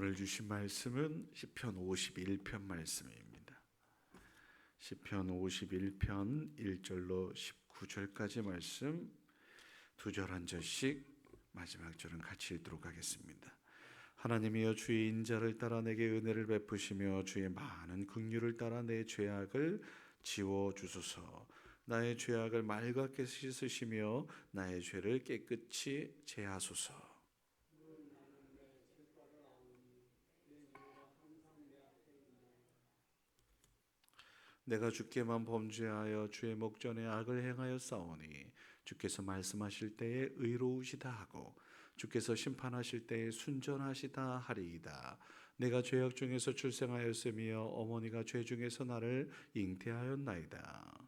오늘 주신 말씀은 시편 51편 말씀입니다. 시편 51편 1절로 19절까지 말씀 두 절 한 절씩 마지막 절은 같이 읽도록 하겠습니다. 하나님이여 주의 인자를 따라 내게 은혜를 베푸시며 주의 많은 긍휼을 따라 내 죄악을 지워 주소서. 나의 죄악을 맑게 씻으시며 나의 죄를 깨끗이 제하소서. 내가 주께만 범죄하여 주의 목전에 악을 행하여 싸우니 주께서 말씀하실 때에 의로우시다 하고 주께서 심판하실 때에 순전하시다 하리이다. 내가 죄악 중에서 출생하였으며 어머니가 죄 중에서 나를 잉태하였나이다.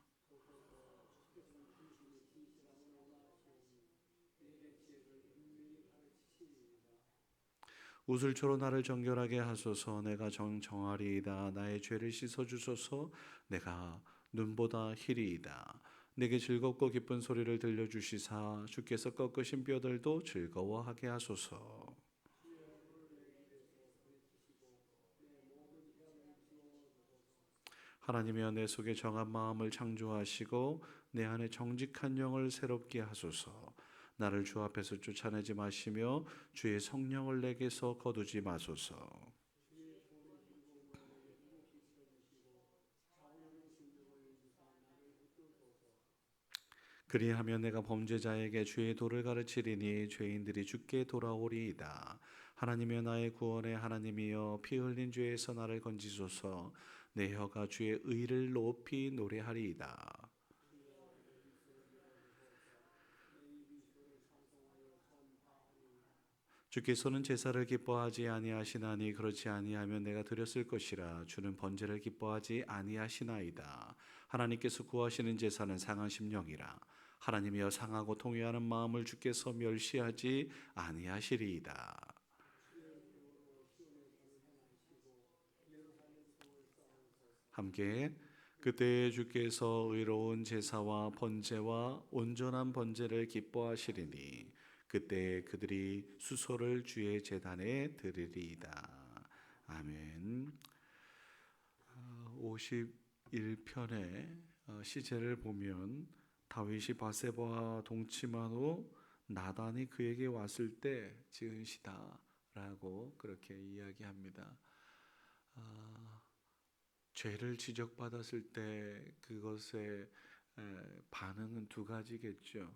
우슬초로 나를 정결하게 하소서. 내가 정정하리이다. 나의 죄를 씻어 주소서. 내가 눈보다 희리이다. 내게 즐겁고 기쁜 소리를 들려 주시사. 주께서 꺾으신 뼈들도 즐거워하게 하소서. 하나님이여 내 속에 정한 마음을 창조하시고 내 안에 정직한 영을 새롭게 하소서 나를 주 앞에서 쫓아내지 마시며 주의 성령을 내게서 거두지 마소서. 그리하면 내가 범죄자에게 주의 도를 가르치리니 죄인들이 주께 돌아오리이다. 하나님이여 나의 구원의 하나님이여 피 흘린 죄에서 나를 건지소서. 내 혀가 주의 의를 높이 노래하리이다. 주께서는 제사를 기뻐하지 아니하시나니 그렇지 아니하면 내가 드렸을 것이라. 주는 번제를 기뻐하지 아니하시나이다. 하나님께서 구하시는 제사는 상한 심령이라. 하나님이여 상하고 통회하는 마음을 주께서 멸시하지 아니하시리이다. 함께 그때 주께서 의로운 제사와 번제와 온전한 번제를 기뻐하시리니 그때 그들이 수소를 주의 제단에 드리리이다. 아멘. 51편의 어, 시제를 보면 다윗이 바세바와 동침한 후 나단이 그에게 왔을 때 지은 시다라고 그렇게 이야기합니다. 아, 죄를 지적받았을 때 그것의 반응은 두 가지겠죠.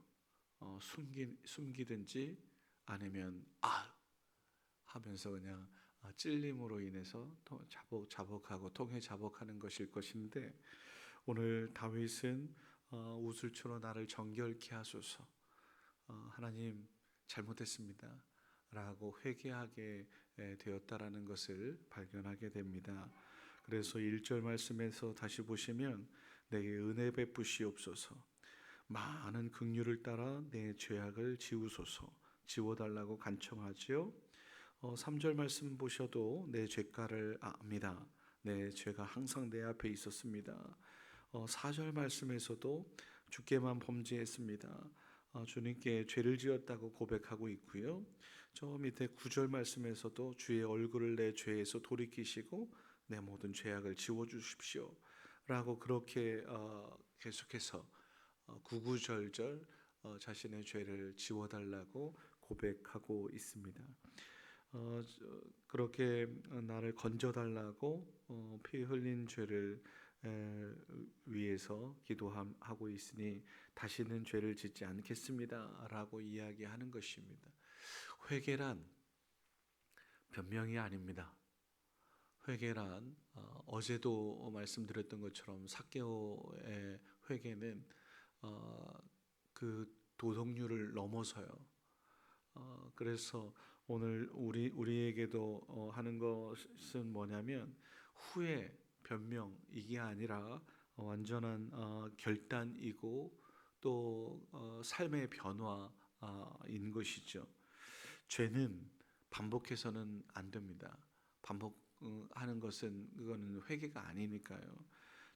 어, 숨기, 숨기든지 아니면 아! 하면서 그냥 아, 찔림으로 인해서 자복 자복하고 통해 자복하는 것일 것인데 오늘 다윗은 어, 우슬초로 나를 정결케 하소서. 어, 하나님 잘못했습니다. 라고 회개하게 되었다라는 것을 발견하게 됩니다. 그래서 1절 말씀에서 다시 보시면 내게 은혜 베푸시옵소서 많은 긍휼을 따라 내 죄악을 지우소서 지워달라고 간청하지요. 어, 3절 말씀 보셔도 내 죄가를 압니다. 내 죄가 항상 내 앞에 있었습니다. 어, 4절 말씀에서도 주께만 범죄했습니다. 어, 주님께 죄를 지었다고 고백하고 있고요. 저 밑에 9절 말씀에서도 주의 얼굴을 내 죄에서 돌이키시고 내 모든 죄악을 지워 주십시오. 라고 그렇게 어, 계속해서 어, 구구절절 어, 자신의 죄를 지워달라고 고백하고 있습니다. 어, 그렇게 나를 건져달라고 피 흘린 죄를 위해서 기도하고 있으니 다시는 죄를 짓지 않겠습니다라고 이야기하는 것입니다. 회개란 변명이 아닙니다. 회개란 어제도 말씀드렸던 것처럼 사개오의 회개는 어, 그 도덕률을 넘어서요. 어, 그래서 오늘 우리 우리에게도 어, 하는 것은 뭐냐면 후회 변명 이게 아니라 완전한 어, 결단이고 또 어, 삶의 변화인 것이죠. 죄는 반복해서는 안 됩니다. 반복하는 것은 그거는 회개가 아니니까요.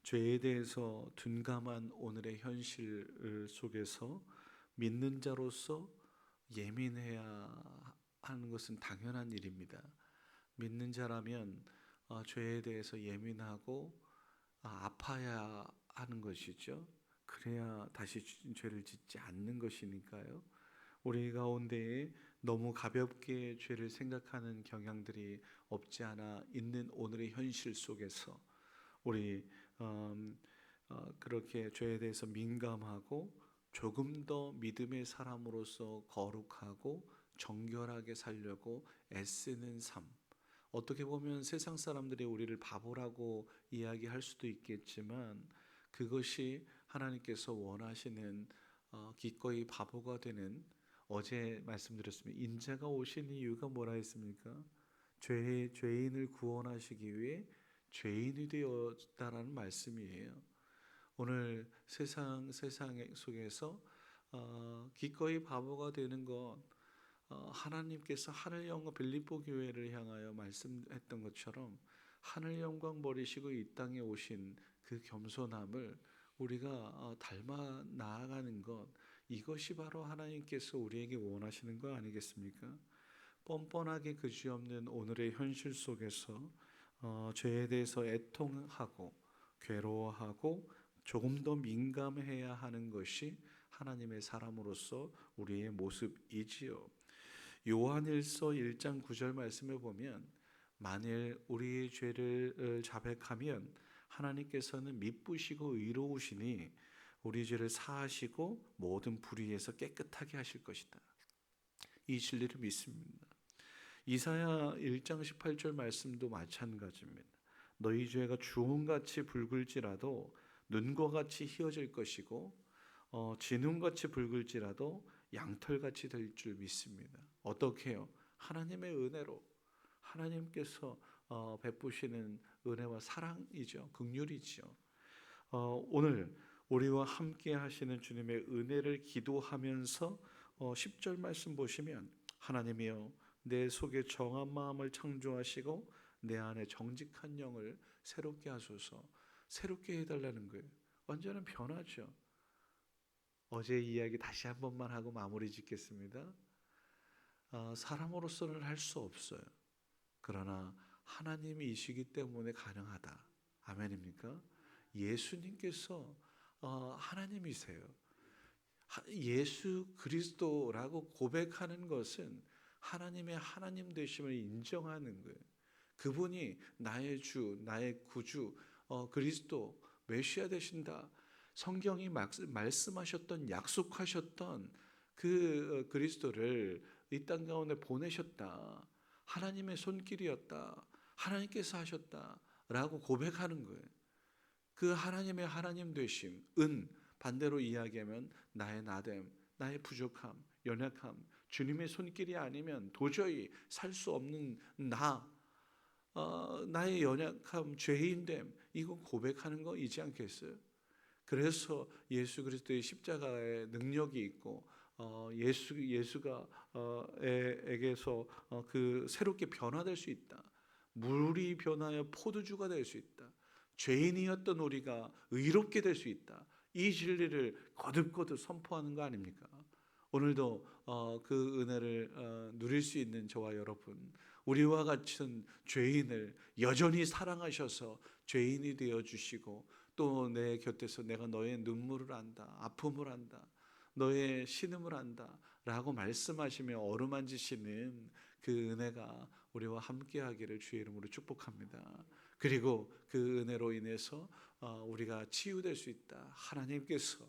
죄에 대해서 둔감한 오늘의 현실 속에서 믿는 자로서 예민해야 하는 것은 당연한 일입니다. 믿는 자라면 어, 죄에 대해서 예민하고 아, 아파야 하는 것이죠. 그래야 다시 주- 죄를 짓지 않는 것이니까요. 우리 가운데에 너무 가볍게 죄를 생각하는 경향들이 없지 않아 있는 오늘의 현실 속에서 우리 음, 어, 그렇게 죄에 대해서 민감하고 조금 더 믿음의 사람으로서 거룩하고 정결하게 살려고 애쓰는 삶. 어떻게 보면 세상 사람들이 우리를 바보라고 이야기할 수도 있겠지만 그것이 하나님께서 원하시는 어, 기꺼이 바보가 되는 어제 말씀드렸습니다. 인자가 오신 이유가 뭐라 했습니까? 죄 죄인을 구원하시기 위해 죄인이 되었다라는 말씀이에요. 오늘 세상 세상 속에서 어, 기꺼이 바보가 되는 것 어, 하나님께서 하늘 영광 빌립보 교회를 향하여 말씀했던 것처럼 하늘 영광 버리시고 이 땅에 오신 그 겸손함을 우리가 어, 닮아 나아가는 것 이것이 바로 하나님께서 우리에게 원하시는 거 아니겠습니까? 뻔뻔하게 그지 없는 오늘의 현실 속에서 어, 죄에 대해서 애통하고 괴로워하고 조금 더 민감해야 하는 것이 하나님의 사람으로서 우리의 모습이지요. 요한일서 1장 9절 말씀에 보면 만일 우리의 죄를 어, 자백하면 하나님께서는 미쁘시고 의로우시니 우리 죄를 사하시고 모든 불의에서 깨끗하게 하실 것이다. 이 진리를 믿습니다. 이사야 1장 18절 말씀도 마찬가지입니다. 너희 죄가 주홍같이 붉을지라도 눈과 같이 희어질 것이고 어, 진웅같이 붉을지라도 양털같이 될 줄 믿습니다. 어떻게요? 하나님의 은혜로 하나님께서 어, 베푸시는 은혜와 사랑이죠. 극률이죠. 어, 오늘 우리와 함께 하시는 주님의 은혜를 기도하면서 어, 10절 말씀 보시면 하나님이여 내 속에 정한 마음을 창조하시고 내 안에 정직한 영을 새롭게 하소서 새롭게 해달라는 거예요. 완전한 변화죠. 어제 이야기 다시 한 번만 하고 마무리 짓겠습니다. 어, 사람으로서는 할 수 없어요. 그러나 하나님이시기 때문에 가능하다. 아멘입니까? 예수님께서 어, 하나님이세요. 하- 예수 그리스도라고 고백하는 것은 하나님의 하나님 되심을 인정하는 거예요. 그분이 나의 주, 나의 구주, 어, 그리스도, 메시아 되신다. 성경이 막- 말씀하셨던 약속하셨던 그 어, 그리스도를 이 땅 가운데 보내셨다. 하나님의 손길이었다. 하나님께서 하셨다라고 고백하는 거예요. 그 하나님의 하나님 되심, 은 반대로 이야기하면 나의 나됨, 나의 부족함, 연약함, 주님의 손길이 아니면 도저히 살 수 없는 나, 어, 나의 연약함, 죄인됨, 이거 고백하는 거이지 않겠어요? 그래서 예수 그리스도의 십자가의 능력이 있고 어, 예수 예수가 어, 에, 에게서 어, 그 새롭게 변화될 수 있다. 물이 변하여 포도주가 될 수 있다. 죄인이었던 우리가 의롭게 될 수 있다. 이 진리를 거듭거듭 선포하는 거 아닙니까? 오늘도 어, 그 은혜를 어, 누릴 수 있는 저와 여러분, 우리와 같은 죄인을 여전히 사랑하셔서 죄인이 되어 주시고 또 내 곁에서 내가 너의 눈물을 안다, 아픔을 안다, 너의 신음을 안다라고 말씀하시며 어루만지시는 그 은혜가 우리와 함께하기를 주의 이름으로 축복합니다. 그리고 그 은혜로 인해서 어, 우리가 치유될 수 있다. 하나님께서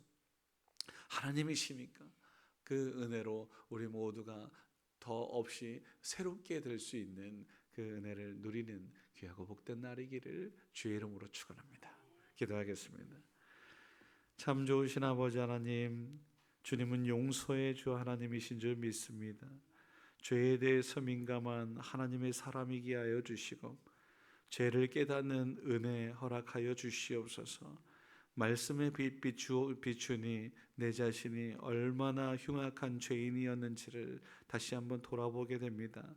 하나님이시니까 그 은혜로 우리 모두가 더 없이 새롭게 될 수 있는 그 은혜를 누리는 귀하고 복된 날이기를 주의 이름으로 축원합니다. 기도하겠습니다. 참 좋으신 아버지 하나님, 주님은 용서의 주 하나님이신 줄 믿습니다. 죄에 대해서 민감한 하나님의 사람이게 하여 주시고 죄를 깨닫는 은혜 허락하여 주시옵소서. 말씀의 빛 비추, 비추니 내 자신이 얼마나 흉악한 죄인이었는지를 다시 한번 돌아보게 됩니다.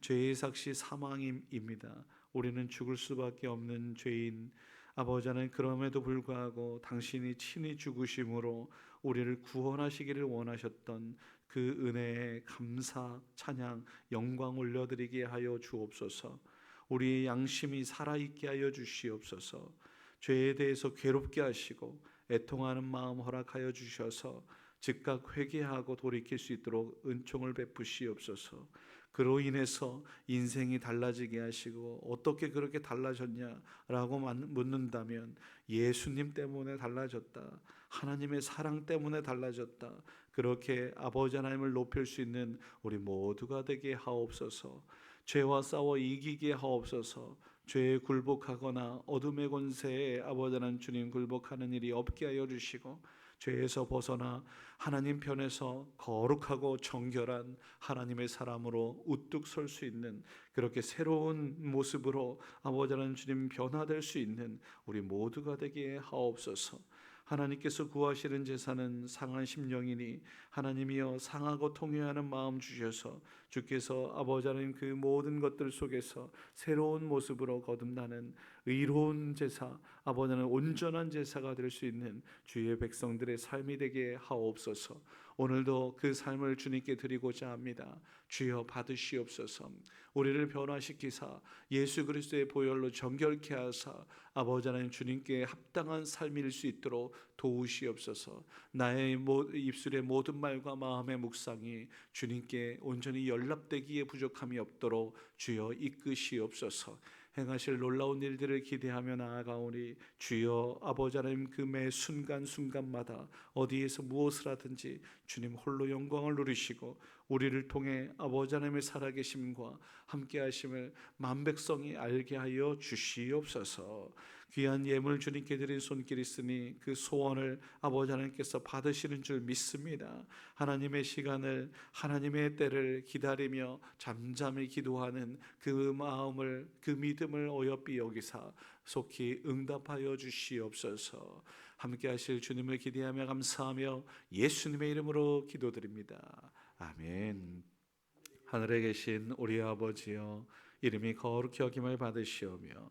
죄의 삭시 사망입니다. 우리는 죽을 수밖에 없는 죄인. 아버지 하나님 그럼에도 불구하고 당신이 친히 죽으심으로 우리를 구원하시기를 원하셨던 그 은혜에 감사, 찬양, 영광 올려드리게 하여 주옵소서. 우리의 양심이 살아있게 하여 주시옵소서. 죄에 대해서 괴롭게 하시고 애통하는 마음 허락하여 주셔서 즉각 회개하고 돌이킬 수 있도록 은총을 베푸시옵소서. 그로 인해서 인생이 달라지게 하시고 어떻게 그렇게 달라졌냐라고 만- 묻는다면 예수님 때문에 달라졌다. 하나님의 사랑 때문에 달라졌다. 그렇게 아버지 하나님을 높일 수 있는 우리 모두가 되게 하옵소서. 죄와 싸워 이기게 하옵소서. 죄에 굴복하거나 어둠의 권세에 아버지 하나님 주님 굴복하는 일이 없게 하여 주시고 죄에서 벗어나 하나님 편에서 거룩하고 정결한 하나님의 사람으로 우뚝 설 수 있는 그렇게 새로운 모습으로 아버지 하나님 주님 변화될 수 있는 우리 모두가 되게 하옵소서. 하나님께서 구하시는 제사는 상한 심령이니 하나님이여 상하고 통회하는 마음 주셔서 주께서 아버지 하나님 그 모든 것들 속에서 새로운 모습으로 거듭나는 의로운 제사 아버지는 온전한 제사가 될 수 있는 주의 백성들의 삶이 되게 하옵소서 오늘도 그 삶을 주님께 드리고자 합니다 주여 받으시옵소서 우리를 변화시키사 예수 그리스도의 보혈로 정결케 하사 아버지 하나님 주님께 합당한 삶일 수 있도록 도우시옵소서. 나의 모, 입술의 모든 말과 마음의 묵상이 주님께 온전히 연락되기에 부족함이 없도록 주여 이끄시옵소서. 행하실 놀라운 일들을 기대하며 나아가오니 주여 아버지 하나님 그 매 순간 순간마다 어디에서 무엇을 하든지 주님 홀로 영광을 누리시고 우리를 통해 아버지 하나님의 살아계심과 함께 하심을 만백성이 알게 하여 주시옵소서. 귀한 예물 주님께 드린 손길이 있으니 그 소원을 아버지 하나님께서 받으시는 줄 믿습니다. 하나님의 시간을 하나님의 때를 기다리며 잠잠히 기도하는 그 마음을 그 믿음을 어여삐 여기사 속히 응답하여 주시옵소서. 함께 하실 주님을 기대하며 감사하며 예수님의 이름으로 기도드립니다. 아멘. 하늘에 계신 우리 아버지여 이름이 거룩히 여김을 받으시오며